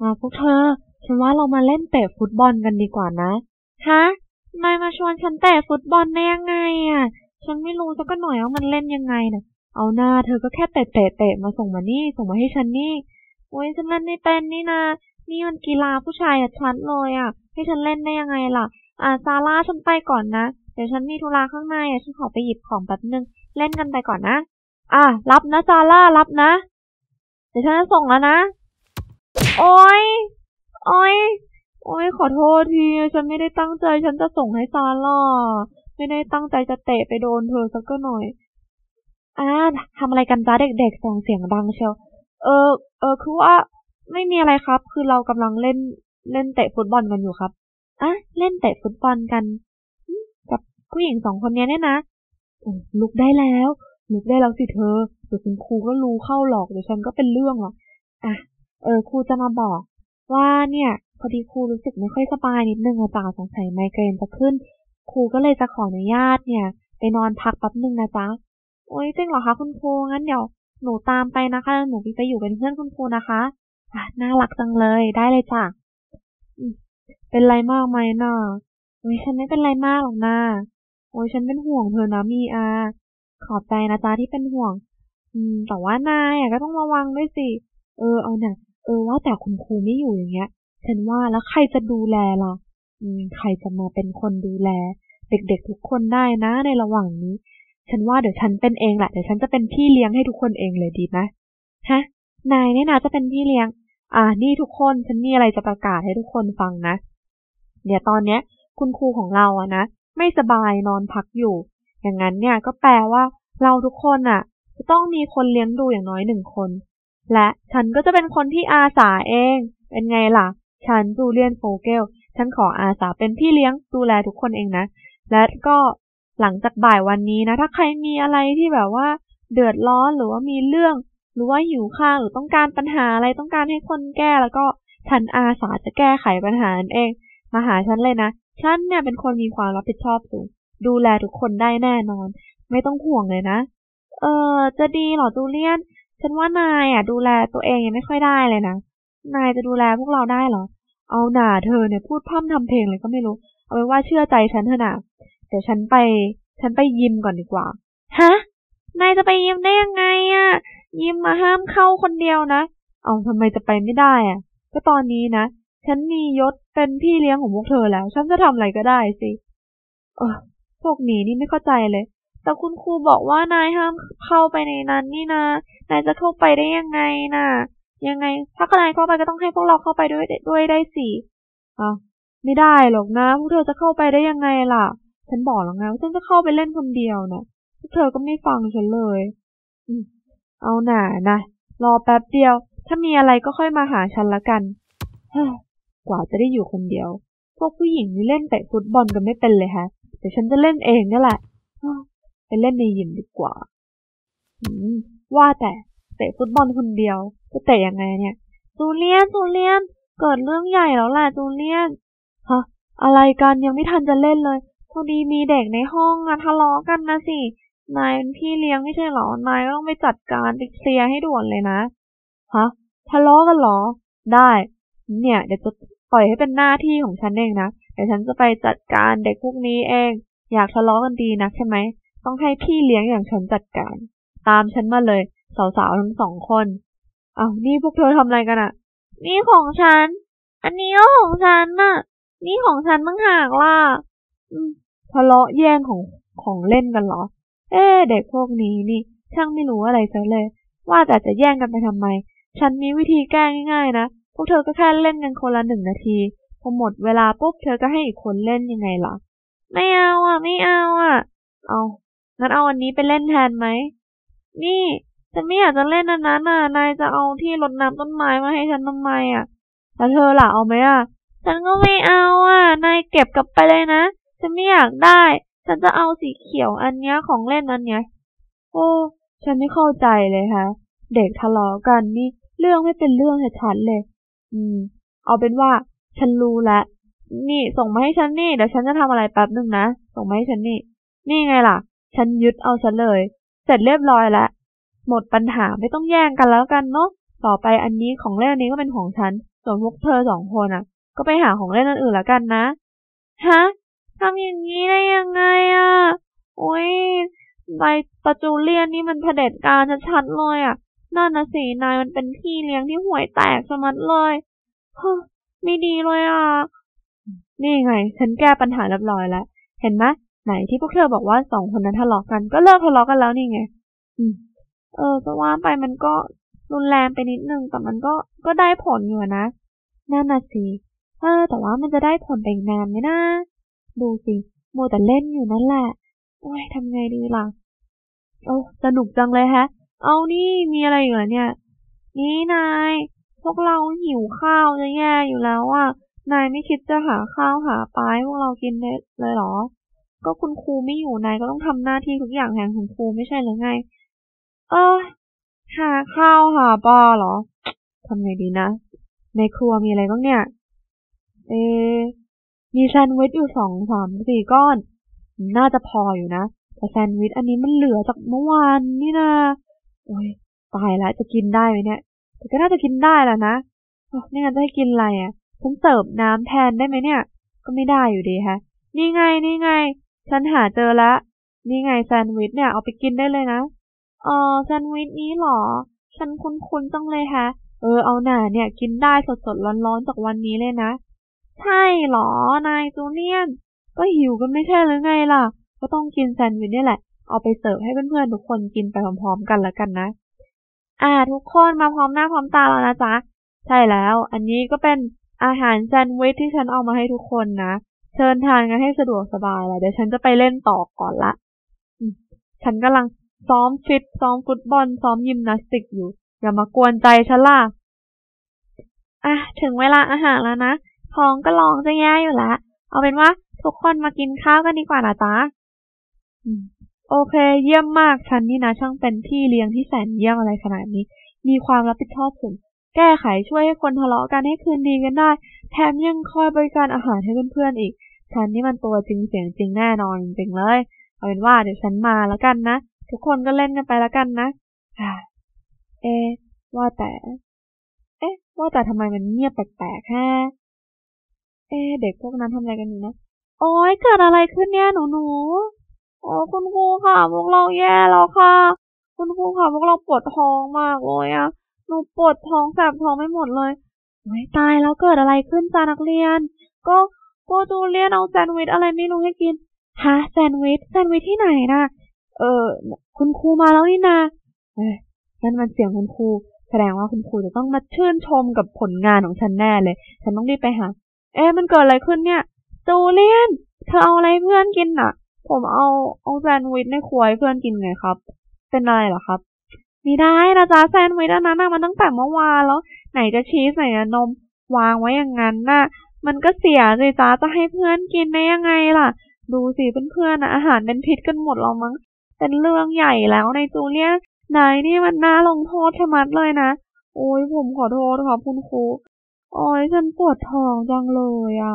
มาพวกเธอ ฉันว่าเรามาเล่นเตะฟุตบอลกันดีกว่านะ ฮะนายมาชวนฉันเตะฟุตบอลได้ยังไงอะ ฉันไม่รู้สักหน่อยว่ามันเล่นยังไงนะเอาหน้าเธอก็แค่เตะเตะเตะมาส่งมานี่ ส่งมาให้ฉันนี่ โอ้ยฉันเล่นไม่เป็นนี่นะนี่มันกีฬาผู้ชายอะชัดเลยอะ ให้ฉันเล่นได้ยังไงล่ะ อ่าซาร่าฉันไปก่อนนะ เดี๋ยวฉันมีธุระข้างในอะ ฉันขอไปหยิบของแป๊บนึง เล่นกันไปก่อนนะ อะ รับนะซาร่า รับนะ เดี๋ยวฉันจะส่งแล้วนะ โอ๊ยโอ๊ยโอ๊ยขอโทษที ฉันไม่ได้ตั้งใจฉันจะส่งให้ซาร่าไม่ได้ตั้งใจจะเตะไปโดนเธอสักหน่อยอ่าทำอะไรกันจ้าเด็กๆส่งเสียงดังเชียวเออ เออคือว่าไม่มีอะไรครับ คือเรากำลังเล่นเล่นเตะฟุตบอลกันอยู่ครับอะเล่นเตะฟุตบอลกันกับผู้หญิงสองคนนี้เนี่ยนะลุกได้แล้วลุกได้แล้วสิเธอเดี๋ยวคุณครูก็รู้เข้าหรอกเดี๋ยวฉันก็เป็นเรื่องหรอกอะ เออครูจะมาบอก ว่าเนี่ยพอดีครูรู้สึกไม่ค่อยสบายนิดนึงอาจารย์สงสัยไมเกรนจะขึ้น ครูก็เลยจะขออนุญาตเนี่ย ไปนอนพักแป๊บนึงนะจ๊ะโอ้ยจริงเหรอคะคุณครูงั้นเดี๋ยวหนูตามไปนะคะหนูไปอยู่เป็นเพื่อนคุณครูนะคะอะน่ารักจังเลยได้เลยจ้ะเป็นไรมากไหมน่ะโอ้ยฉันไม่เป็นไรมากหรอกนะโอ้ยฉันเป็นห่วงเธอนะมีอา ขอบใจนะจ๊ะที่เป็นห่วง อืม แต่ว่านายอะก็ต้องระวังด้วยสิ เออเอาเนี่ย เออว่าแต่คุณครูไม่อยู่อย่างเงี้ย ฉันว่าแล้วใครจะดูแลล่ะ อืม ใครจะมาเป็นคนดูแล เด็กๆทุกคนได้นะในระหว่างนี้ ฉันว่าเดี๋ยวฉันเป็นเองแหละเดี๋ยวฉันจะเป็นพี่เลี้ยงให้ทุกคนเองเลยดีไหมฮะ นายเนี่ยนะจะเป็นพี่เลี้ยง อ่า นี่ทุกคนฉันมีอะไรจะประกาศให้ทุกคนฟังนะ เดี๋ยวตอนเนี้ย คุณครูของเราอะนะไม่สบายนอนพักอยู่ อย่างนั้นเนี่ยก็แปลว่าเราทุกคนอะจะต้องมีคนเลี้ยงดูอย่างน้อยหนึ่งคน และฉันก็จะเป็นคนที่อาสาเอง เป็นไงล่ะ ฉันจูเลียนโฟเกล ฉันขออาสาเป็นพี่เลี้ยงดูแลทุกคนเองนะ และก็หลังจากบ่ายวันนี้นะ ถ้าใครมีอะไรที่แบบว่า เดือดร้อนหรือว่ามีเรื่อง หรือว่าหิวข้าวหรือต้องการปัญหาอะไรต้องการให้คนแก้แล้วก็ฉันอาสาจะแก้ไขปัญหานั่นเอง มาหาฉันเลยนะ ฉันเนี่ยเป็นคนมีความรับผิดชอบสูง ดูแลทุกคนได้แน่นอน ไม่ต้องห่วงเลยนะ เออจะดีหรอจูเลียน ฉันว่านายอะ ดูแลตัวเองยังไม่ค่อยได้เลยนะ นายจะดูแลพวกเราได้เหรอ เอาหน่าเธอเนี่ยพูดพร่ำทำเพลงเลยก็ไม่รู้ เอาไว้ว่าเชื่อใจฉันเถอะนะเดี๋ยวฉันไป ฉันไปยิมก่อนดีกว่า ฮะ นายจะไปยิมได้ยังไงอะ ยิมมาห้ามเข้าคนเดียวนะ เอาทำไมจะไปไม่ได้อะ ก็ตอนนี้นะ ฉันมียศเป็นพี่เลี้ยงของพวกเธอแล้ว ฉันจะทำอะไรก็ได้สิ เออพวกนี้นี่ไม่เข้าใจเลย แต่คุณครูบอกว่านายห้ามเข้าไปในนั้นนี่นะ นายจะเข้าไปได้ยังไงนะ่ะ ยังไง ถ้านายเข้าไปก็ต้องให้พวกเราเข้าไปด้วยด้วยได้สิอะไม่ได้หรอกนะพวกเธอจะเข้าไปได้ยังไงล่ะ ฉันบอกแล้วไงว่าฉันจะเข้าไปเล่นคนเดียวนะพวกเธอก็ไม่ฟังฉันเลยอืมเอาหน่านะรอแป๊บเดียว ถ้ามีอะไรก็ค่อยมาหาฉันละกันกว่าจะได้อยู่คนเดียว พวกผู้หญิงนี่เล่นเตะฟุตบอลกันไม่เป็นเลยฮะเดี๋ยวฉันจะเล่นเองนี่แหละ ไปเล่นในยิมดีกว่าว่าแต่เตะฟุตบอลคนเดียว จะเตะยังไงเนี่ย จูเลียน จูเลียน เกิดเรื่องใหญ่แล้วแหละจูเลียน ฮะ อะไรกันยังไม่ทันจะเล่นเลย พอดีมีเด็กในห้องอะทะเลาะกันนะสิ นายเป็นพี่เลี้ยงไม่ใช่หรอ นายต้องไปจัดการไปเคลียร์ให้ด่วนเลยนะ ฮะ ทะเลาะกันหรอ ได้ เนี่ยเดี๋ยวจะปล่อยให้เป็นหน้าที่ของฉันเองนะ เดี๋ยวฉันจะไปจัดการเด็กพวกนี้เอง อยากทะเลาะกันดีนะใช่ไหม ต้องให้พี่เลี้ยงอย่างฉันจัดการ ตามฉันมาเลย สาวๆทั้งสองคนอ้าวนี่พวกเธอทำอะไรกันอะนี่ของฉัน อันนี้ก็ของฉันน่ะ นี่ของฉันมั่งหากล่ะทะเลาะแย่งของของเล่นกันเหรอ เอ๊เด็กพวกนี้นี่ ช่างไม่รู้อะไรซะเลย ว่าแต่จะแย่งกันไปทำไม ฉันมีวิธีแก้ง่ายๆนะพวกเธอก็แค่เล่นกันคนละหนึ่งนาทีพอหมดเวลาปุ๊บเธอก็ให้อีกคนเล่นยังไงล่ะ ไม่เอาอะ ไม่เอาอะ เอา งั้นเอาอันนี้ไปเล่นแทนไหม นี่ฉันไม่อยากจะเล่นอันนั้นน่ะ นายจะเอาที่รดน้ำต้นไม้มาให้ฉันทำไมอะ แล้วเธอล่ะเอาไหมอะ ฉันก็ไม่เอาอะ นายเก็บกลับไปเลยนะ ฉันไม่อยากได้ ฉันจะเอาสีเขียวอันเนี้ยของเล่นอันเนี้ย โอ้ ฉันไม่เข้าใจเลยฮะ เด็กทะเลาะกันนี่เรื่องไม่เป็นเรื่องชัดเลย อืม เอาเป็นว่า ฉันรู้แล้วนี่ส่งมาให้ฉันนี่ เดี๋ยวฉันจะทำอะไรแป๊บหนึ่งนะ ส่งมาให้ฉันนี่ นี่ไงล่ะ ฉันยึดเอาฉันเลย เสร็จเรียบร้อยแล้ว หมดปัญหาไม่ต้องแย่งกันแล้วกันเนาะ ต่อไปอันนี้ของเล่นนี้ก็เป็นของฉัน ส่วนพวกเธอสองคนอะ ก็ไปหาของเล่นอันอื่นและกันนะ ฮะทำอย่างนี้ได้ยังไงอะโอ้ยใบปาจูเลียนนี่มันเผด็จการชัดๆเลยอะ นั่นนะสิ นายมันเป็นพี่เลี้ยงที่ห่วยแตกสมัดเลยเฮ้อไม่ดีเลยอะ นี่ไง ฉันแก้ปัญหาเรียบร้อยแล้ว เห็นไหม ไหนที่พวกเธอบอกว่าสองคนนั้นทะเลาะกันก็เลิกทะเลาะกันแล้วนี่ไง อืม เออจะว่าไปมันก็รุนแรงไปนิดนึงแต่มันก็ก็ได้ผลอยู่อะนะนั่นน่ะสิเออแต่ว่ามันจะได้ผลไปอีกนานไหมนะดูสิโมวแต่เล่นอยู่นั่นแหละโอ้ยทำไงดีล่ะโอ้สนุกจังเลยฮะ เอานี่มีอะไรอยู่เหรอเนี่ย นี่นาย พวกเราหิวข้าวจะแย่อยู่แล้วอะนายไม่คิดจะหาข้าวหาปลาให้พวกเรากินเลยเลยเหรอ ก็คุณครูไม่อยู่นายก็ต้องทำหน้าที่ทุกอย่างแทนคุณครูไม่ใช่หรือไง เออหาข้าวหาปลาเหรอทำไงดีนะ ในครัวมีอะไรบ้างเนี่ย เอ มีแซนด์วิชอยู่สองสามสี่ก้อน น่าจะพออยู่นะ แต่แซนด์วิชอันนี้มันเหลือจากเมื่อวานนี่นะโอ้ยตายแล้วจะกินได้ไหมเนี่ยแต่ก็น่าจะกินได้แหละนะอ้าวไม่งั้นจะให้กินอะไรอะฉันเสิร์ฟน้ำแทนได้ไหมเนี่ย ก็ไม่ได้อยู่ดีฮะนี่ไงนี่ไง ฉันหาเจอแล้วนี่ไงแซนด์วิชเนี่ยเอาไปกินได้เลยนะเออแซนด์วิชนี้เหรอ ฉันคุ้นๆจังเลยฮะ เออเอาหน่าเนี่ยกินได้สดๆร้อนๆจากวันนี้เลยนะ ใช่เหรอนายจูเลียน ก็หิวกันไม่ใช่หรือไงล่ะ ก็ต้องกินแซนด์วิชนี่แหละ เอาไปเสิร์ฟให้เพื่อนๆทุกคนกินไปพร้อมๆกันแล้วกันนะ อ่าทุกคนมาพร้อมหน้าพร้อมตาแล้วนะจ๊ะ ใช่แล้ว อันนี้ก็เป็นอาหารแซนด์วิชที่ฉันเอามาให้ทุกคนนะ เชิญทานกันให้สะดวกสบายเลยเดี๋ยวฉันจะไปเล่นต่อก่อนละฉันกำลังซ้อมฟิตซ้อมฟุตบอล ซ้อมยิมนาสติกอยู่ อย่ามากวนใจฉันล่ะอะถึงเวลาอาหารแล้วนะท้องก็ร้องจะแย่อยู่ล้วเอาเป็นว่าทุกคนมากินข้าวกันดีกว่านะจ๊ะโอเค เยี่ยมมากฉันนี่นะ ช่างเป็นพี่เลี้ยงที่แสนเยี่ยมอะไรขนาดนี้ มีความรับผิดชอบสูงแก้ไขช่วยให้คนทะเลาะกันให้คืนดีกันได้ แถมยังคอยบริการอาหารให้เพื่อนๆอีก ฉันนี่มันตัวจริงเสียงจริงแน่นอนจริงเลย เอาเป็นว่าเดี๋ยวฉันมาแล้วกันนะ ทุกคนก็เล่นกันไปแล้วกันนะเอะว่าแต่ เอ๊ะว่าแต่ทำไมมันเงียบแปลกๆฮะเอ๊เด็กพวกนั้นทำอะไรกันอยู่นะ โอ๊ยเกิดอะไรขึ้นเนี่ยหนูหนูโอ้คุณครูค่ะพวกเราแย่แล้วค่ะ คุณครูค่ะพวกเราปวดท้องมากเลยอะหนูปวดท้องแสบท้องไม่หมดเลยโอ้ยตายแล้วเกิดอะไรขึ้นจ้านักเรียน ก็ ก็จูเลียนเอาแซนด์วิชอะไรไม่รู้ให้กิน ฮะแซนด์วิชแซนด์วิชที่ไหนนะเออ คุณครูมาแล้วนี่นาเอ้นั่นมันเสียงคุณครู แสดงว่าคุณครูจะต้องมาชื่นชมกับผลงานของฉันแน่เลย ฉันต้องรีบไปหา เอ๊ะมันเกิดอะไรขึ้นเนี่ยจูเลียน เธอเอาอะไรเพื่อนกินน่ะ ผมเอาเอาแซนด์วิชในครัวให้เพื่อนกินไงครับ เป็นอะไรเหรอครับไม่ได้นะจ๊ะแซนด์วิชอันนั้นน่ะมันตั้งแต่เมื่อวานแล้ว ไหนจะชีสไหนจะนม วางไว้อย่างนั้นน่ะ มันก็เสียสิจ้าจะให้เพื่อนกินได้ยังไงล่ะ ดูสิเพื่อนๆนะอาหารเป็นพิษกันหมดแล้วมั้ง เป็นเรื่องใหญ่แล้วในจูเลียนนายนี่มันน่าลงโทษชะมัดเลยนะ โอ้ยผมขอโทษค่ะคุณครู โอ้ยฉันปวดท้องจังเลยอะ